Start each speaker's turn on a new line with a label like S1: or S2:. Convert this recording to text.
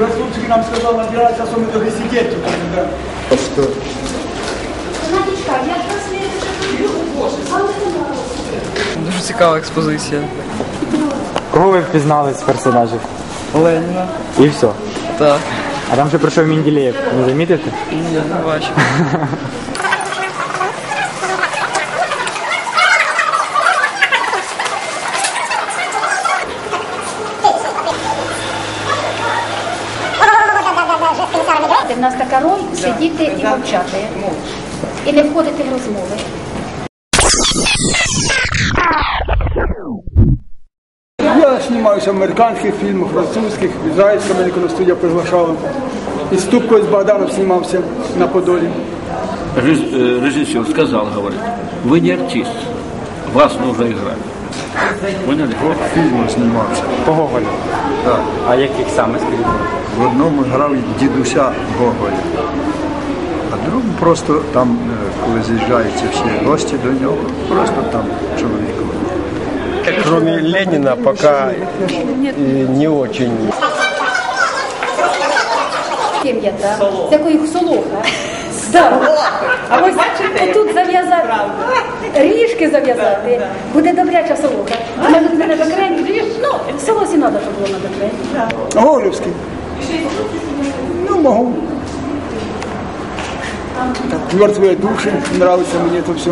S1: Растунский нам сказал набирать особенно до 10 детей. Да.
S2: Дуже цікава експозиція.
S3: Кого ви впізнали з персонажів?
S2: Леніна.
S3: І все.
S2: Так.
S3: А там ще прийшов Менділеєв. Не замітите?
S2: Ні, не бачив.
S4: В нас така роль сидіти і мовчати. І не входити в розмови.
S1: Я знімаюся в американських фільмах, французьких, ізраїльська мене кіностудія приглашала. І з Ступкою з Богданом знімався на Подолі.
S5: Режи- режиссер сказал, говорит, вы не артист, вас нужно играть. Поняли?
S6: Фільму знімався.
S3: По Гоголю.
S6: Так.
S3: А яких саме скажіть?
S6: В одному грав дідуся Гоголя. А другому просто там, е, коли з'їжджаються всі гості до нього, просто там чоловік.
S7: Кроме Ленина пока не очень.
S4: Пам'ята, такої солоха. Да. А ось тут зав'язати, ріжки зав'язати, буде добряча солоха. Вона тут мене бекрень, ну, село сінада, щоб було на докрень.
S1: Гоголівський. Ну, можу. Мертвые души, нравится мне это все.